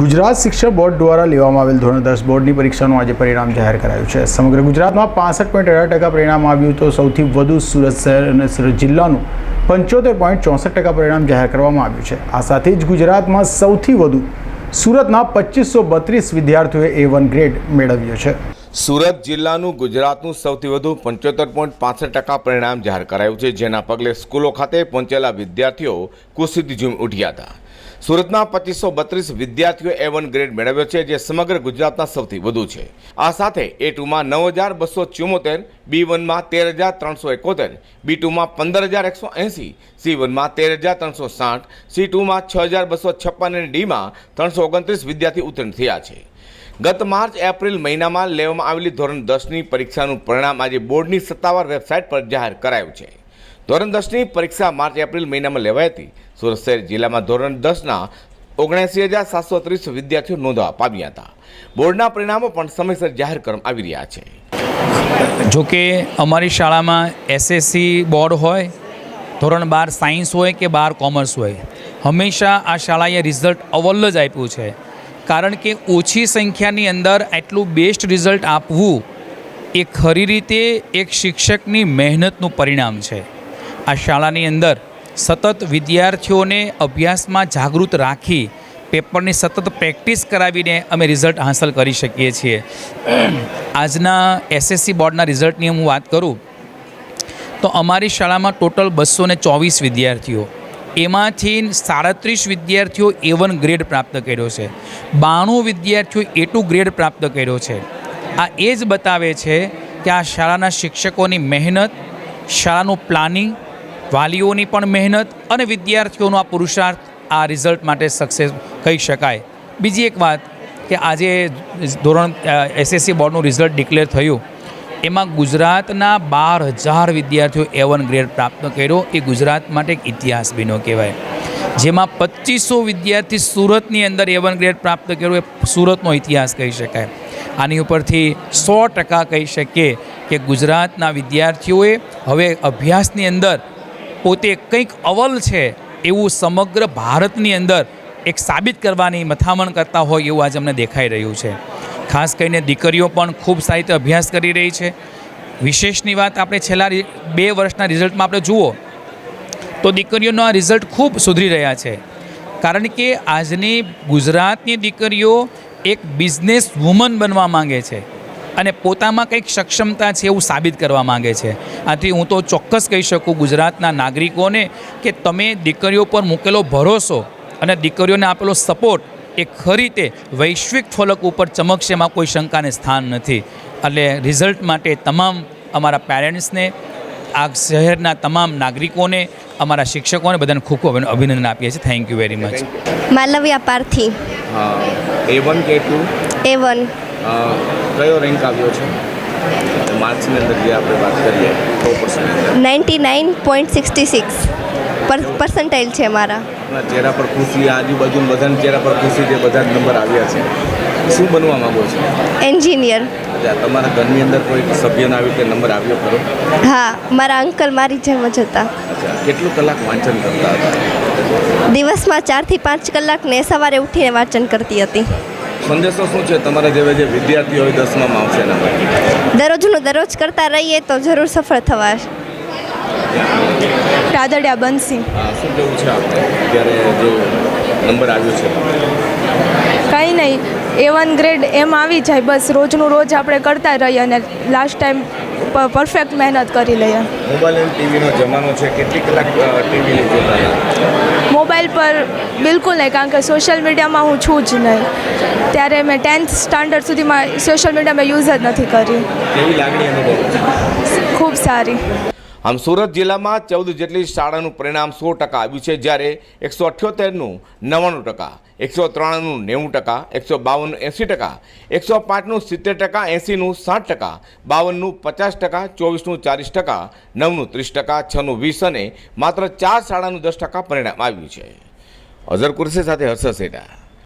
ગુજરાત શિક્ષણ બોર્ડ દ્વારા લેવામાં આવેલ ધોરણ દસ બોર્ડની પરીક્ષાનું આજે પરિણામ જાહેર કરાયું છે. સમગ્ર ગુજરાતમાં પાસઠ પોઈન્ટ અઢાર ટકા પરિણામ આવ્યું તો સૌથી વધુ સુરત શહેર અને સુરત જિલ્લાનું પંચોતેર પોઈન્ટ ચોસઠ ટકા પરિણામ જાહેર કરવામાં આવ્યું છે. આ સાથે જ ગુજરાતમાં સૌથી વધુ સુરતના પચીસો બત્રીસ વિદ્યાર્થીઓએ એ વન ગ્રેડ મેળવ્યો છે. સુરત જિલ્લાનું ગુજરાતનું સૌથી વધુ પંચોતેર પોઈન્ટ પાસઠ ટકા પરિણામ જાહેર કરાયું છે. જેના પગલે સ્કૂલો ખાતે પહોંચેલા વિદ્યાર્થીઓ ખુશીથી ઝૂમ ઉઠ્યા હતા. સુરતના પચીસો બત્રીસ વિદ્યાર્થીઓ એ વન ગ્રેડ મેળવ્યો છે, જે સમગ્ર ગુજરાતના સૌથી વધુ છે. આ સાથે એ ટુમાં નવ હજાર બસો ચુમ્મોતેર બી વનમાં તેર હજાર ત્રણસો એકોતેર બી ટુમાં પંદર હજાર એકસો એંસી સી વનમાં તેર હજાર ત્રણસો સાઠ સી ટુમાં છ હજાર બસો છપ્પન અને ડીમાં ત્રણસો ઓગણત્રીસ વિદ્યાર્થી ઉત્તીર્ણ થયા છે. ગત માર્ચ, એપ્રિલ મહિનામાં લેવામાં આવેલી ધોરણ દસની પરીક્ષાનું પરિણામ આજે બોર્ડની સત્તાવાર વેબસાઇટ પર જાહેર કરાયું છે. ધોરણ દસની પરીક્ષા માર્ચ એપ્રિલ મહિનામાં લેવાઈ હતી સુરત શહેર જિલ્લામાં ધોરણ દસના ઓગણસી હજાર સાતસો ત્રીસ વિદ્યાર્થીઓ નોંધવા પામ્યા હતા. બોર્ડના પરિણામો પણ સમયસર જાહેર કરવામાં આવી રહ્યા છે. જો કે અમારી શાળામાં એસએસસી બોર્ડ હોય, ધોરણ બાર સાયન્સ હોય કે બાર કોમર્સ હોય, હંમેશા આ શાળાએ રિઝલ્ટ અવલ જ આપ્યું છે. કારણ કે ઓછી સંખ્યાની અંદર આટલું બેસ્ટ રિઝલ્ટ આપવું એ ખરી રીતે એક શિક્ષકની મહેનતનું પરિણામ છે. આ શાળાની અંદર સતત વિદ્યાર્થીઓને અભ્યાસમાં જાગૃત રાખી પેપરની સતત પ્રેક્ટિસ કરાવીને અમે રિઝલ્ટ હાંસલ કરી શકીએ છીએ. આજના એસએસસી બોર્ડના રિઝલ્ટની હું વાત કરું, તો અમારી શાળામાં ટોટલ બસો ને ચોવીસ વિદ્યાર્થીઓ. એમાંથી સાડત્રીસ વિદ્યાર્થીઓ એ વન ગ્રેડ પ્રાપ્ત કર્યો છે. બાણું વિદ્યાર્થીઓ એ ટુ ગ્રેડ પ્રાપ્ત કર્યો છે. આ એ જ બતાવે છે કે આ શાળાના શિક્ષકોની મહેનત, શાળાનું પ્લાનિંગ વાલીઓની પણ મહેનત અને વિદ્યાર્થીઓનો આ પુરુષાર્થ આ રિઝલ્ટ માટે સક્સેસ કહી શકાય. બીજી એક વાત કે આજે ધોરણ એસએસસી બોર્ડનું રિઝલ્ટ ડિક્લેર થયું. એમાં ગુજરાતના બાર હજાર વિદ્યાર્થીઓ એ વન ગ્રેડ પ્રાપ્ત કર્યો. એ ગુજરાત માટે એક ઇતિહાસ બન્યો કહેવાય. જેમાં પચીસો વિદ્યાર્થી સુરતની અંદર એ વન ગ્રેડ પ્રાપ્ત કર્યો. એ સુરતનો ઇતિહાસ કહી શકાય. આની ઉપરથી સો ટકા કહી શકીએ કે ગુજરાતના વિદ્યાર્થીઓએ હવે અભ્યાસની અંદર પોતે કંઈક અવલ છે એવું સમગ્ર ભારતની અંદર એક સાબિત કરવાની મથામણ કરતા હોય એવું આજે અમને દેખાઈ રહ્યું છે. ખાસ કરીને દીકરીઓ પણ ખૂબ સારી રીતે અભ્યાસ કરી રહી છે. વિશેષની વાત આપણે છેલ્લા બે વર્ષના રિઝલ્ટમાં આપણે જુઓ, તો દીકરીઓનો આ રિઝલ્ટ ખૂબ સુધરી રહ્યા છે. કારણ કે આજની ગુજરાતની દીકરીઓ એક બિઝનેસ વુમન બનવા માંગે છે. અને પોતામાં કંઈક સક્ષમતા છે એવું સાબિત કરવા માંગે છે. આથી હું તો ચોક્કસ કહી શકું ગુજરાતના નાગરિકોને કે તમે દીકરીઓ પર મૂકેલો ભરોસો અને દીકરીઓને આપેલો સપોર્ટ એ ખરી રીતે વૈશ્વિક ફલક ઉપર ચમકશે એમાં કોઈ શંકાને સ્થાન નથી. એટલે રિઝલ્ટ માટે તમામ અમારા પેરેન્ટ્સને આ શહેરના તમામ નાગરિકોને અમારા શિક્ષકોને બધાને ખૂબ ખૂબ અભિનંદન આપીએ છીએ. Thank you very much Malavya Parthi. A one કે ટુ એ વન કયો રેન્ક આવ્યો છે? માર્ક્સની અંદર જે આપણે વાત કરીએ સો percent ninety nine point sixty six percentile છે મારા. ચહેરા પર ખુશી આજુબાજુ બધાના ચહેરા પર ખુશી જે બધા જ નંબર આવ્યા છે શું બનવા માંગો છો? એન્જિનિયર. તમારા ઘરની અંદર કોઈ સભ્યનો આવી કે નંબર આવ્યો ખરો? હા મારા અંકલ મારી જેમ જ હતા. કેટલું કલાક વાંચન કરતા હતા? દિવસમાં ચારથી પાંચ કલાક ને સવારે ઉઠીને વાંચન કરતી હતી. સંદેશો શું છે તમારા જેવા જે વિદ્યાર્થીઓ હોય દસમામાં આવશે એના માટે? દરરોજનું દરરોજ કરતા રહીએ તો જરૂર સફળ થવા રાદડિયા આ શું કેવું છે આપણે અત્યારે જો નંબર આવ્યો છે. કંઈ નહીં એ વન ગ્રેડ એમ આવી જાય બસ રોજનું રોજ આપણે કરતા રહીએ અને લાસ્ટ ટાઈમ પરફેક્ટ મહેનત કરી લઈએ. મોબાઈલ અને ટીવીનો જમાનો છે કેટલી કલાક ટીવી મોબાઈલ પર બિલકુલ નહીં કારણ કે સોશિયલ મીડિયામાં હું છું જ નહીં. ત્યારે મેં ટેન્થ સ્ટાન્ડર્ડ સુધીમાં સોશિયલ મીડિયા મેં યુઝ જ નથી કરી. કેવી લાગણી અનુભવ? ખૂબ સારી. આમ સુરત જિલ્લામાં ચૌદ જેટલી શાળાનું પરિણામ સો ટકા આવ્યું છે, જ્યારે એકસો અઠ્યોતેરનું નવ્વાણું ટકા, એકસો ત્રાણુંનું નેવું ટકા, એકસો બાવનનું એંસી ટકા, એકસો પાંચનું સિત્તેર ટકા, એંસીનું સાઠ ટકા, બાવનનું પચાસ ટકા, ચોવીસનું ચાલીસ ટકા, નવનું ત્રીસ ટકા, છનું વીસ અને માત્ર ચાર શાળાનું દસ ટકા પરિણામ આવ્યું છે. અઝર કુરશી સાથે હર્ષ સેટા